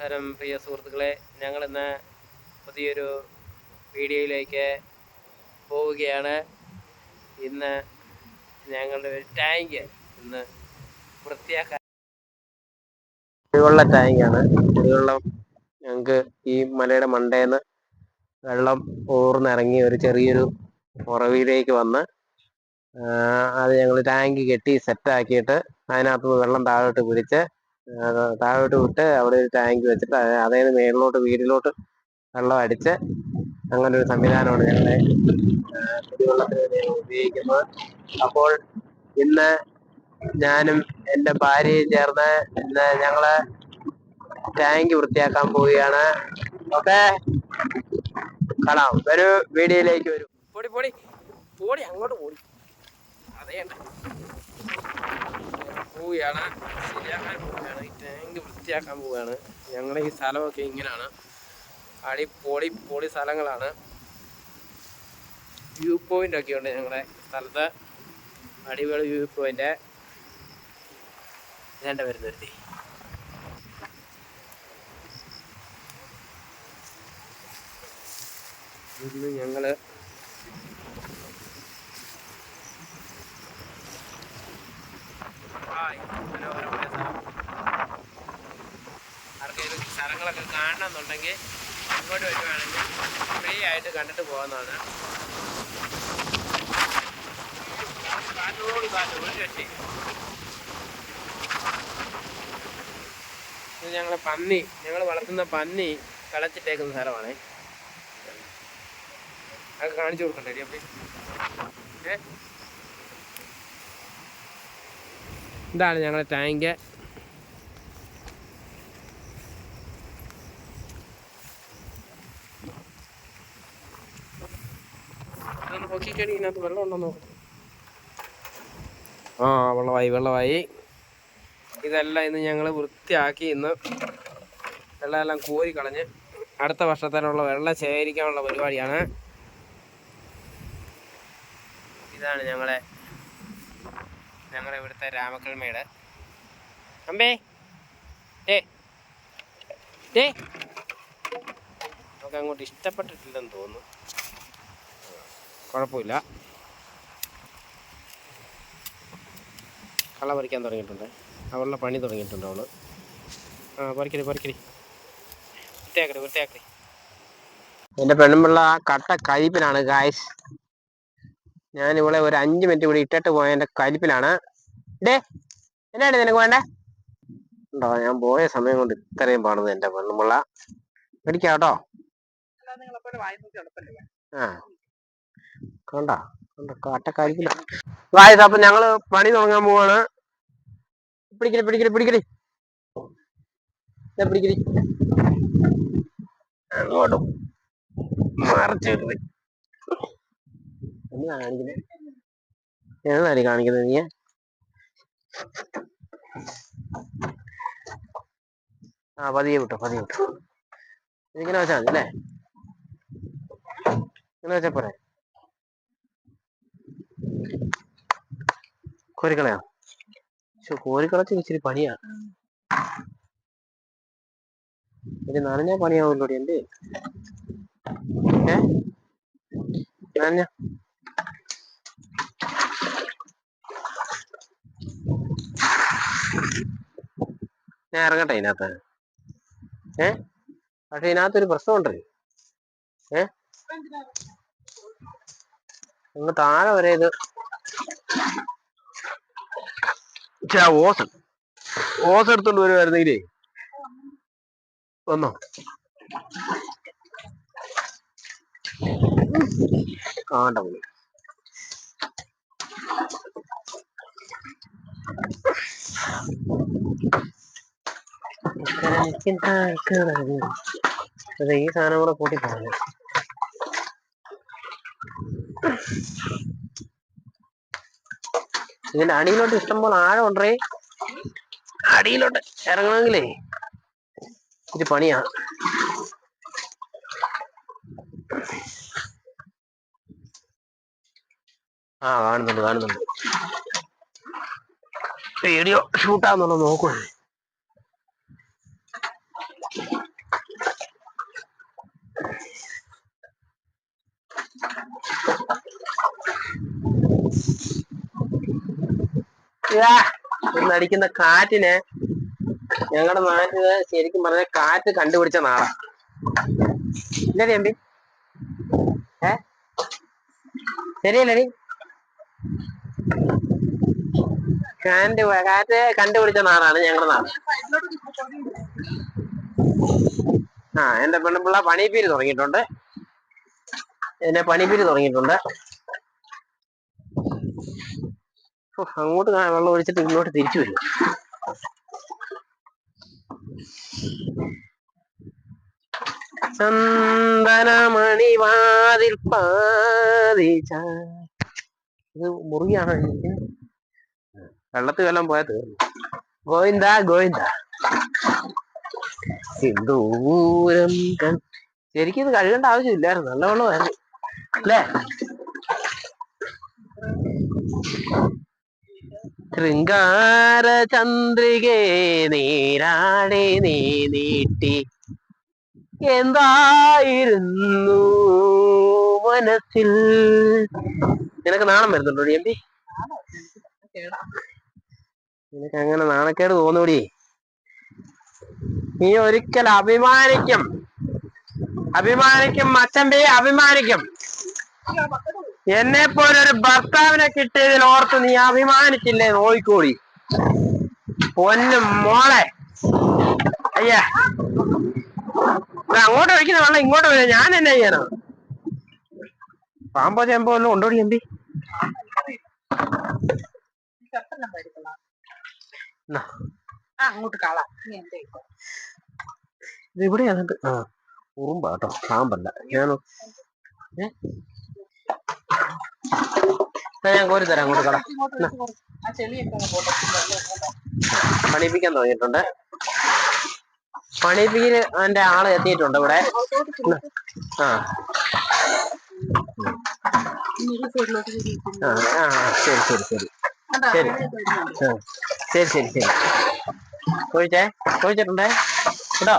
നമസ്കാരം പ്രിയ സുഹൃത്തുക്കളെ. ഞങ്ങൾ ഇന്ന് പുതിയൊരു വീഡിയോയിലേക്ക് പോവുകയാണ്. ഇന്ന് ഞങ്ങളുടെ ഒരു ടാങ്ക് ഇന്ന് വൃത്തിയാക്കാൻ കുടിവെള്ള ടാങ്കാണ്. കുടിവെള്ളം ഞങ്ങൾക്ക് ഈ മലയുടെ മണ്ടേന്ന് വെള്ളം ഊർന്നിറങ്ങി ഒരു ചെറിയൊരു ഉറവിലേക്ക് വന്ന് അത് ഞങ്ങൾ ടാങ്ക് കെട്ടി സെറ്റാക്കിയിട്ട് അതിനകത്ത് വെള്ളം താഴോട്ട് പിടിച്ച് താഴോട്ട് വിട്ട് അവിടെ ഒരു ടാങ്ക് വെച്ചിട്ട് അത് അതേന്ന് മേളിലോട്ട് വീട്ടിലോട്ട് വെള്ളം അടിച്ച് അങ്ങനെ ഒരു സംവിധാനമാണ് ഞങ്ങളെ ആ, കുടിവെള്ളത്തിന് വേണ്ടി ഉപയോഗിക്കുന്നത്. അപ്പോൾ ഇന്ന് ഞാനും എന്റെ ഭാര്യയും ചേർന്ന് ഇന്ന് ഞങ്ങൾ ടാങ്ക് വൃത്തിയാക്കാൻ പോവുകയാണ്. ഓക്കെ? കാണാം. ഒരു വീഡിയോയിലേക്ക് വരും. പൊടി പൊടി. പൊടി അങ്ങോട്ട് പോടി. അതേ പോവുകയാണ്. ശരിയാക്കാൻ പോവുകയാണ്. ഈ ടാങ്ക് വൃത്തിയാക്കാൻ പോവുകയാണ്. ഞങ്ങളുടെ ഈ സ്ഥലമൊക്കെ ഇങ്ങനെയാണ് അടി പൊളി പൊളി സ്ഥലങ്ങളാണ്. വ്യൂ പോയിന്റ് ഒക്കെ ഉണ്ട് ഞങ്ങളുടെ സ്ഥലത്ത്. അടിപൊളി വ്യൂ പോയിന്റ് വേണ്ട വരുന്നൊരുത്തി. ഇന്ന് ഞങ്ങൾ ഹായ്, മനോഹരമായ സ്ഥലം. ആർക്കെങ്കിലും സ്ഥലങ്ങളൊക്കെ കാണണമെന്നുണ്ടെങ്കിൽ ഇങ്ങോട്ട് വരുവാണെങ്കിൽ ഫ്രീ ആയിട്ട് കണ്ടിട്ട് പോകുന്നതാണ് കാറ്റോട് കാറ്റ് ഒരു ഇത് ഞങ്ങളെ പന്നി ഞങ്ങൾ വളർത്തുന്ന പന്നി കളച്ചിട്ടേക്കുന്ന സ്ഥലമാണേ. അത് കാണിച്ചു കൊടുക്കണ്ടേ അപ്പം? ഏ? ഇതാണ് ഞങ്ങളുടെ ടാങ്ക്. ആ വെള്ളമായി വെള്ളമായി. ഇതെല്ലാം ഇന്ന് ഞങ്ങൾ വൃത്തിയാക്കി ഇന്ന് വെള്ളമെല്ലാം കോരി കളഞ്ഞ് അടുത്ത വർഷത്തേനുള്ള വെള്ളം ശേഖരിക്കാനുള്ള പരിപാടിയാണ്. ഇതാണ് ഞങ്ങളെ ഞങ്ങളുടെ ഇവിടുത്തെ രാമക്കൽമേട്. അമ്പേ ഏ ഏ നമുക്ക് അങ്ങോട്ട് ഇഷ്ടപ്പെട്ടിട്ടില്ലെന്ന് തോന്നുന്നു. കുഴപ്പമില്ല. കള പറിക്കാൻ തുടങ്ങിയിട്ടുണ്ട്. അവളുടെ പണി തുടങ്ങിയിട്ടുണ്ട് അവൾ. ആ പറിക്കടി പറിക്കടി. വൃത്തിയാക്കടി വൃത്തിയാക്കടി. എന്റെ പെണ്ണുമ്പിള്ള ആ കട്ട കയ്പിലാണ് ഗായ്സ് ഞാൻ ഇവിടെ ഒരു അഞ്ച് മിനിറ്റ് കൂടി ഇട്ടിട്ട് പോയ എന്റെ കലിപ്പിലാണ്. ഡേ എന്നാണ് നിനക്ക് വേണ്ടേ? ഉണ്ടോ ഞാൻ പോയ സമയം കൊണ്ട് ഇത്രയും പാടുന്നത് എന്റെ പെണ്ണുമുള്ള. പിടിക്കാം കേട്ടോ. ആ. കണ്ട? ഗായ്സ് അപ്പൊ ഞങ്ങൾ പണി തുടങ്ങാൻ പോവാണ്. പിടിക്കടി പിടിക്കടി പിടിക്കടി. പിടിക്കടി. അങ്ങോട്ടും മറച്ചു എന്നാ കാണിക്കുന്നത് നീ ആ പതിയെ വിട്ടോ പതിയെ വിട്ടോ. ഇങ്ങനെ വെച്ചാൽ മതി അല്ലേ? ഇങ്ങനെ വെച്ചാ പോരെ? കോരിക്കളയാ? കോരിക്കളച്ച് ഇച്ചിരി പണിയാ. ഒരു നനഞ്ഞ പണിയാവുമല്ലോ എന്റെ ഏ? നനഞ്ഞ? ഞാൻ ഇറങ്ങട്ടെ ഇതിനകത്ത്. ഏ? പക്ഷെ ഇതിനകത്തൊരു പ്രശ്നമുണ്ട്. ഏ? ഒന്ന് താഴെ വരെ ഇത് ഓസൺ ഓസ്. എടുത്തോണ്ട് വരുമായിരുന്നെങ്കിലേ വന്നോ. കാണ്ട പുള്ളി. അതെ ഈ സാധനം കൂടെ കൂട്ടി പറഞ്ഞു ഇതിന്റെ അടിയിലോട്ട് ഇഷ്ടംപോലെ ആഴം ഉണ്ടേ അടിയിലോട്ട് ഇറങ്ങണമെങ്കിലേ ഇത് പണിയാ. ആ കാണുന്നുണ്ട് കാണുന്നുണ്ട്. വീഡിയോ ഷൂട്ടാന്നുള്ള നോക്കുവാണ് ടിക്കുന്ന കാറ്റിനെ ഞങ്ങളുടെ നാട്ടിൽ ശരിക്കും പറഞ്ഞ കാറ്റ് കണ്ടുപിടിച്ച നാളാ ഇല്ലേ എമ്പി ഏ? ശരിയല്ലേടി? കാറ്റ് കാറ്റ് കണ്ടുപിടിച്ച നാടാണ് ഞങ്ങളുടെ നാട്. ആ എന്റെ പെണ്ണുപിള്ള പണിപ്പീര് തുടങ്ങിയിട്ടുണ്ട്. എന്റെ പണിപ്പീര് തുടങ്ങിയിട്ടുണ്ട്. അങ്ങോട്ട് വെള്ളം ഒഴിച്ചിട്ട് ഇങ്ങോട്ട് തിരിച്ചു വരും. ചന്ദനമണിവാതിൽ പാതിച്ച ഇത് മുറിയാണ്? വെള്ളത്തിൽ വെള്ളം പോയാൽ തീർന്നു. ഗോവിന്ദ ഗോവിന്ദ. സിന്ദൂരം കൺ- ശരിക്കും ഇത് കഴുകേണ്ട ആവശ്യമില്ലായിരുന്നു. നല്ല വെള്ളമായിരുന്നു അല്ലേ? ശൃംഗാര ചന്ദ്രികേ നീരാടെ നീ നീട്ടി. എന്തായിരുന്നു മനസ്സിൽ? നിനക്ക് നാണം വരുന്നുണ്ടോ എം പി? നിനക്ക് അങ്ങനെ നാണക്കേട് തോന്നൂടി? നീ ഒരിക്കൽ അഭിമാനിക്കും. അഭിമാനിക്കും അച്ഛന്റെ അഭിമാനിക്കും. എന്നെ പോലൊരു ഭർത്താവിനെ കിട്ടിയതിൽ ഓർത്ത് നീ അഭിമാനിച്ചില്ലേ നോയിക്കോടി പൊന്നും മോളെ. അയ്യാ. അങ്ങോട്ട് ഒഴിക്കുന്ന വെള്ളം ഇങ്ങോട്ട് വരും. ഞാൻ എന്നെ ചെയ്യണം? പാമ്പോ ചേമ്പോ വല്ലതും ഉണ്ടോടി എന്നാ, അങ്ങോട്ട് കളാ ഇവിടെയാണ് ഇത്. ആ ഉറുമ്പാ കേട്ടോ പാമ്പല്ല ഞാൻ ഞാൻ കോരി തരാം അങ്ങോട്ട് കള പണിപ്പിക്കാൻ തുടങ്ങിയിട്ടുണ്ട്. പണിപ്പിക്കൽ എന്റെ ആൾ എത്തിയിട്ടുണ്ട് ഇവിടെ. ആ ആ. ശരി ശരി ശരി. ശരി. ആ, ശരി ശരി ശരി. ചോദിച്ചേ ചോദിച്ചിട്ടുണ്ടേ കേട്ടോ?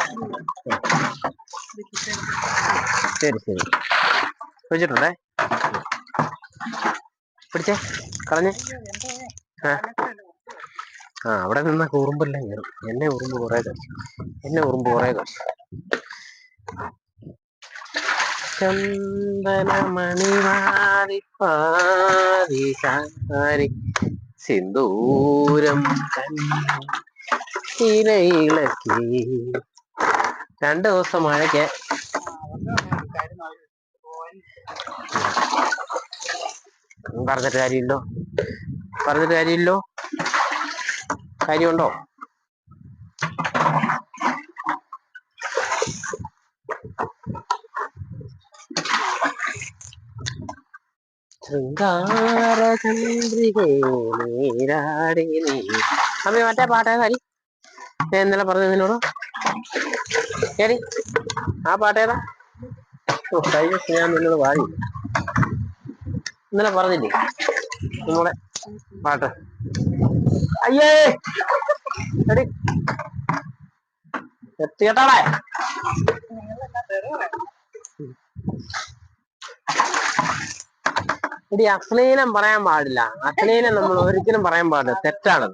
ശരി ശരി. ചോദിച്ചിട്ടുണ്ടേ പിടിച്ചേ കളഞ്ഞേ. ആ. അവിടെ നിന്ന ഉറുമ്പെല്ലാം കയറും. എന്നെ ഉറുമ്പ് കുറേ കഴിച്ചു എന്നെ ഉറുമ്പ് കുറെ കടിച്ചു ചന്ദനമണിവാരിപ്പാരി സിന്ദൂരം രണ്ടു ദിവസം മഴയ്ക്ക്. പറഞ്ഞിട്ട് കാര്യമില്ലോ? പറഞ്ഞിട്ട് കാര്യമില്ലോ? കാര്യമുണ്ടോ ശൃംഗാര ചന്ദ്രികേ നീരാടി നീ അമ്മ മറ്റേ പാട്ടേ ഹരി. ഞാൻ ഇന്നലെ പറഞ്ഞു നിന്നോട്? ശരി ആ പാട്ടേതാ ഓ കഴിഞ്ഞ ഞാൻ നിന്നോട് വാങ്ങി ഇന്നലെ പറഞ്ഞില്ലേ? നമ്മുടെ പാട്ട്. അയ്യേ! എടി എത്തിയട്ടാളെ എടി അശ്ലീലം പറയാൻ പാടില്ല. അശ്ലീലം നമ്മൾ ഒരിക്കലും പറയാൻ പാടില്ല. തെറ്റാണ്.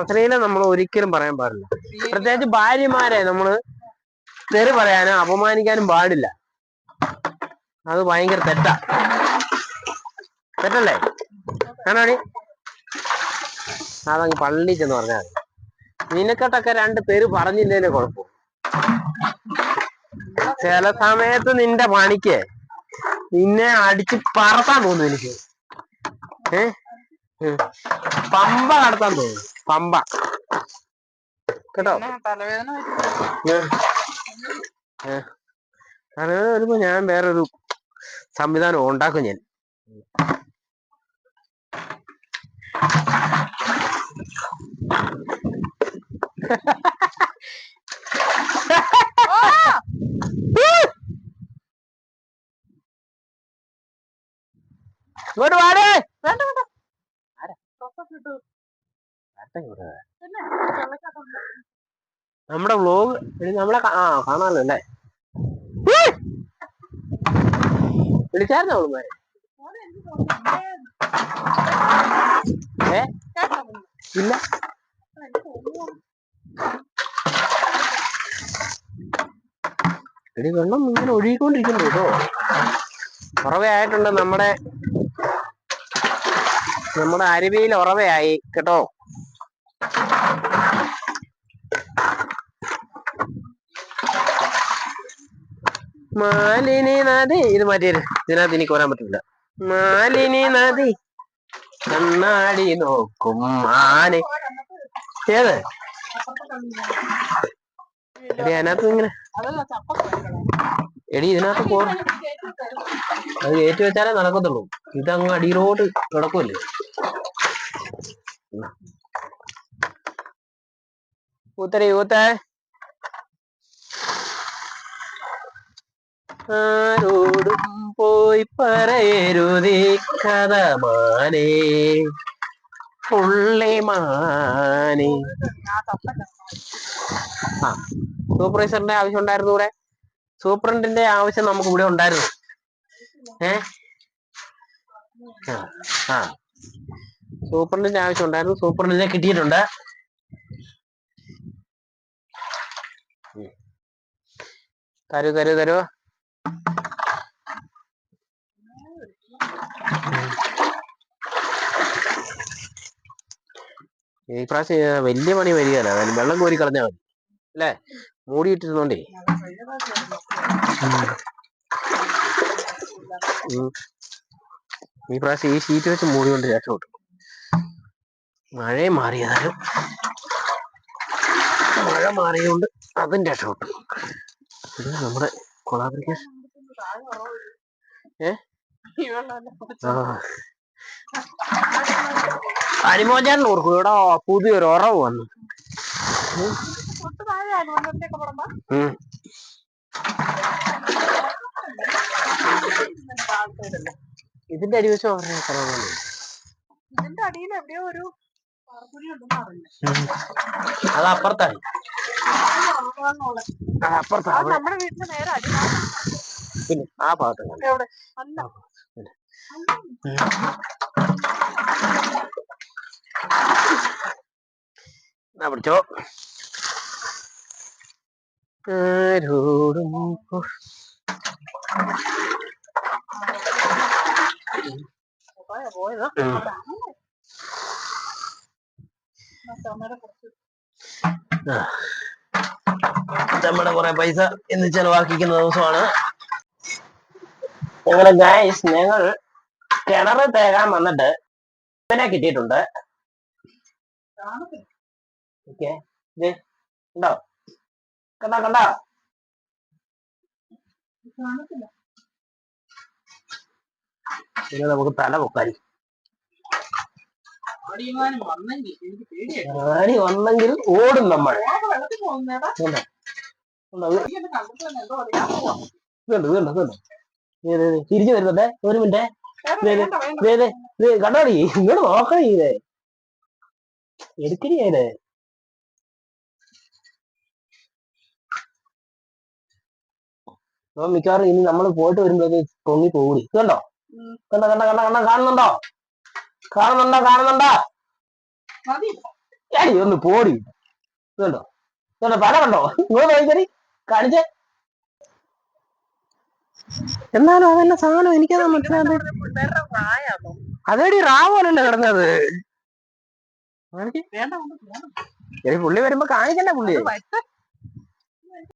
അശ്ലീലം നമ്മൾ ഒരിക്കലും പറയാൻ പാടില്ല. പ്രത്യേകിച്ച് ഭാര്യമാരെ നമ്മൾ തെറി പറയാനും അപമാനിക്കാനും പാടില്ല. അത് ഭയങ്കര തെറ്റാ. തെറ്റല്ലേ? ആണോടി? അതങ്ങ് പള്ളി ചെന്ന് പറഞ്ഞാൽ നിനക്കട്ടൊക്കെ രണ്ട് പേര് പറഞ്ഞില്ലേ കുഴപ്പം ചില സമയത്ത് നിന്റെ പണിക്ക് നിന്നെ അടിച്ച് പറത്താൻ തോന്നുന്നു എനിക്ക്. ഏ. പമ്പ കടത്താൻ തോന്നുന്നു. പമ്പ. കേട്ടോ? തലവേദന വരുമ്പോ ഞാൻ വേറൊരു സംവിധാനം ഉണ്ടാക്കും ഞാൻ. ഇങ്ങോട്ട് വാടേ. വേണ്ട വേണ്ട. നമ്മുടെ വ്ലോഗ് നമ്മളെ ആ കാണാമല്ലോ അല്ലേ? വിളിച്ചായിരുന്നു അവളുമാരെ? ഏ? ഇല്ല. എടി വെള്ളം ഇങ്ങനെ ഒഴുകിക്കൊണ്ടിരിക്കുന്നു കേട്ടോ. ആയിട്ടുണ്ട് നമ്മുടെ നമ്മുടെ അരുവിയിൽ ഉറവയായി കേട്ടോ? മാലിനി നദി. ഇത് മാറ്റിയത് ഇതിനകത്ത് എനിക്ക് വരാൻ പറ്റില്ല മാലിനി നദി. കണ്ണാടി നോക്കും മാനെ ഏത്? എടി അതിനകത്ത് ഇങ്ങനെ എടി ഇതിനകത്ത് പോ അത് ഏറ്റുവെച്ചാലേ വെച്ചാലേ നടക്കത്തുള്ളൂ. ഇതങ്ങ് അടിയിലോട്ട് കിടക്കുമല്ലേ ഊത്തരി ഊത്തേ ആരോടും പോയി പറയരുതേ കഥ മാനേ. ആ സൂപ്പർവൈസറിന്റെ ആവശ്യം ഉണ്ടായിരുന്നു ഇവിടെ. സൂപ്രണ്ടിന്റെ ആവശ്യം നമുക്ക് ഇവിടെ ഉണ്ടായിരുന്നു. ഏ? ആ. സൂപ്രണ്ടിന്റെ ആവശ്യം ഉണ്ടായിരുന്നു. സൂപ്രണ്ടിനെ കിട്ടിയിട്ടുണ്ട്. തരൂ തരൂ തരൂ. ഈ പ്രാവശ്യം വലിയ പണി വരികയല്ല. വെള്ളം കോരി കളഞ്ഞാൽ മതി. അല്ലേ? മൂടിയിട്ടിരുന്നോണ്ടേ. ഈ പ്രാവശ്യം ഈ ഷീറ്റ് വെച്ച് മൂടിക്കൊണ്ട് രക്ഷപ്പെട്ടു മഴയും മാറിയതാലും മഴ മാറിയതുകൊണ്ട് അതും രക്ഷപ്പെട്ടു ഇത് നമ്മുടെ കൊളാബ്രിക്കേഷൻ ഏ? അനുമോചാൻ ഓർക്കും. ഇവിടെ പുതിയൊരു ഉറവ് വന്നു. ഇതിന്റെ അടിവശം പറഞ്ഞ സ്ഥലമാണ് ഇതിന്റെ അടിയിൽ എവിടെയോ ഒരു അത് അപ്പുറത്താണ്. അവിടെ. നമ്മുടെ വീട്ടിന്റെ നേരെ പിന്നെ ആ എന്നാ പിടിച്ചോ? ആരോടും പോയതാ? നമ്മുടെ കുറെ പൈസ ഇന്ന് ചെലവാക്കിക്കുന്ന ദിവസമാണ്. ഞങ്ങൾ ഗായ്സ് ഞങ്ങൾ കിണറ് തേകാൻ വന്നിട്ട് ഇവനെ കിട്ടിയിട്ടുണ്ട്. ഉണ്ടോ കണ്ടോ? കണ്ടോ കാണത്തില്ല. നമുക്ക് തല പൊക്കാരി വന്നെങ്കിൽ ഓടും നമ്മൾ. ഇതുണ്ട്, ഇതുണ്ട്, ഇതുണ്ട്. തിരിച്ചു വരുന്നുണ്ടേ. ഒരു മിനിറ്റ്. കണ്ടാടി ഇങ്ങോട്ട് നോക്കണേ ഇതേ. എടുക്കണി അതിനെ അപ്പം മിക്കവാറും ഇനി നമ്മൾ പോയിട്ട് വരുമ്പോൾ പൊങ്ങി പോകൂടി. കണ്ടോ? കണ്ട കണ്ട കണ്ട കണ്ട കാണുന്നുണ്ടോ? കാണുന്നുണ്ടോ കാണുന്നുണ്ടോ. ഏയ് ഒന്ന് പോടി. കണ്ടോ? കണ്ടോ പല കണ്ടോ? ഇങ്ങോട്ട് നോക്കടി കാണിച്ചേ. എന്നാലും അതല്ല സാധനം എനിക്കതാ മനസ്സിലാകുന്നത് അതേടി റാവോലല്ലേ കിടന്നത്. പുള്ളി വരുമ്പോ കാണിക്കണ്ട പുള്ളി